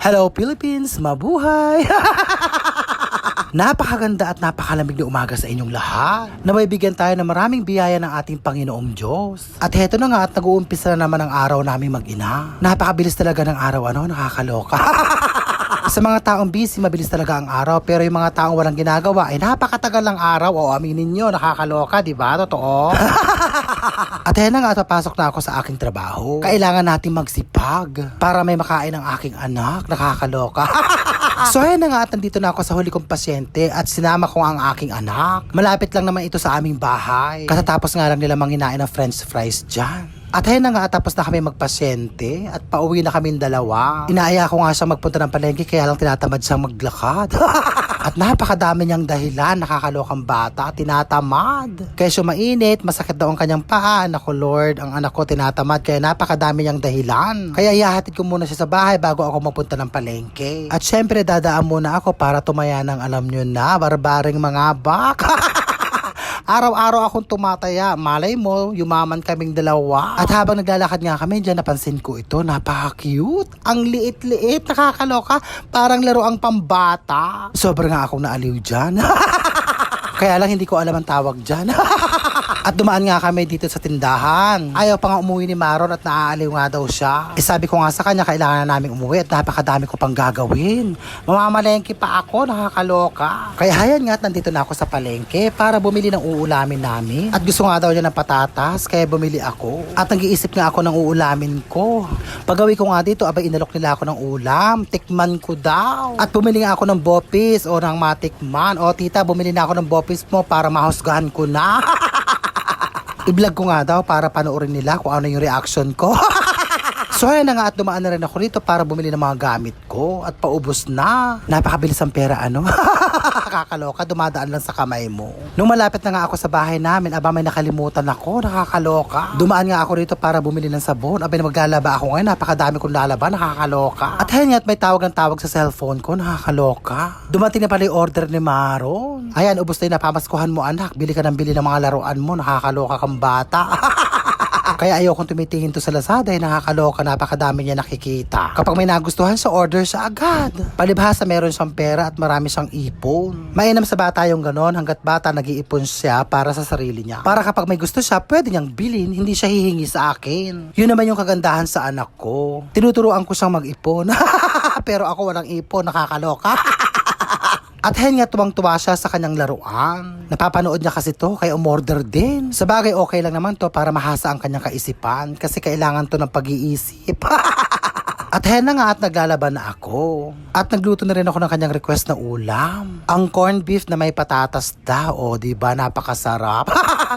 Hello Philippines, mabuhay! Napakaganda at napakalamig na umaga sa inyong lahat. Na may bigyan tayo ng maraming biyaya ng ating Panginoong Diyos. At heto na nga at nag-uumpisa na naman ang araw namin mag-ina. Napakabilis talaga ng araw, ano? Nakakaloka. Sa mga taong busy, mabilis talaga ang araw. Pero yung mga taong walang ginagawa, ay napakatagal ng araw. O aminin nyo, nakakaloka, di ba? Totoo? At ayan na nga, papasok na ako sa aking trabaho. Kailangan natin magsipag para may makain ang aking anak. Nakakaloka. so ayan na nga at nandito na ako sa huli kong pasyente at sinama ko ang aking anak. Malapit lang naman ito sa aming bahay. Katatapos nga lang nila manginain ng french fries dyan. At ayun na nga, tapos na kami magpasyente at pauwi na kami dalawa. Inaaya ko nga siya magpunta ng palengke kaya lang tinatamad siyang maglakad. at napakadami niyang dahilan, nakakalokang bata, tinatamad. Kaya siya mainit, masakit daw ang kanyang paa. Naku Lord, ang anak ko tinatamad kaya napakadami niyang dahilan. Kaya ihahatid ko muna siya sa bahay bago ako mapunta ng palengke. At syempre dadaan muna ako para tumaya ng alam nyo na, barbaring mga bak. Araw-araw akong tumataya. Malay mo, yumaman kaming dalawa. At habang naglalakad nga kami, dyan napansin ko ito. Napaka-cute. Ang liit-liit. Nakakaloka. Parang laro ang pambata. Sobrang nga akong naaliw dyan. Kaya lang hindi ko alam ang tawag dyan. at dumaan nga kami dito sa tindahan. Ayaw pa nga umuwi ni Maron at naaaliw nga daw siya. Eh sabi ko nga sa kanya, kailangan na namin umuwi at napakadami ko pang gagawin. Mamamalengke pa ako, nakakaloka. Kaya hayan nga at nandito na ako sa palengke para bumili ng uulamin namin. At gusto nga daw niya ng patatas, kaya bumili ako. At nag-iisip nga ako ng uulamin ko. Pagawi ko nga dito, abay inalok nila ako ng ulam. Tikman ko daw. At bumili nga ako ng bopis o ng matikman. O tita, bumili na ako ng bopis mo para mahusgahan ko na. I-vlog ko nga daw para panoorin nila kung ano yung reaction ko. so ayan na nga at dumaan na rin ako rito para bumili ng mga gamit ko at paubos na. Napakabilis ang pera ano. Kakaloka, dumadaan lang sa kamay mo. Nung malapit na nga ako sa bahay namin, aba may nakalimutan ako, nakakaloka. Dumaan nga ako rito para bumili ng sabon. Abay maglalaba ako ngayon, napakadami kong lalaba, nakakaloka. At at may tawag ng tawag sa cellphone ko, nakakaloka. Dumating na pala yung order ni Maron. Ayan, ubos na yung napamaskuhan mo anak. Bili ka ng bili ng mga laruan mo, nakakaloka kang bata. Kaya ayokong tumitingin to sa Lazada, eh, nakakaloka, napakadami niya nakikita. Kapag may nagustuhan sa order sa agad. Palibhasa meron siyang pera at marami siyang ipon. Mainam sa bata yung ganon, hanggat bata nag-iipon siya para sa sarili niya. Para kapag may gusto siya, pwede niyang bilhin, hindi siya hihingi sa akin. Yun naman yung kagandahan sa anak ko. Tinuturuan ko siyang mag-ipon. Pero ako walang ipon, nakakaloka. At hen nga tuwang-tuwa siya sa kanyang laruan. Napapanood niya kasi to kaya umorder din. Sa bagay okay lang naman to para mahasa ang kanyang kaisipan kasi kailangan to ng pag-iisip. At hen na nga at naglalaban na ako. At nagluto na rin ako ng kanyang request na ulam. Ang corned beef na may patatas daw, o di ba napakasarap.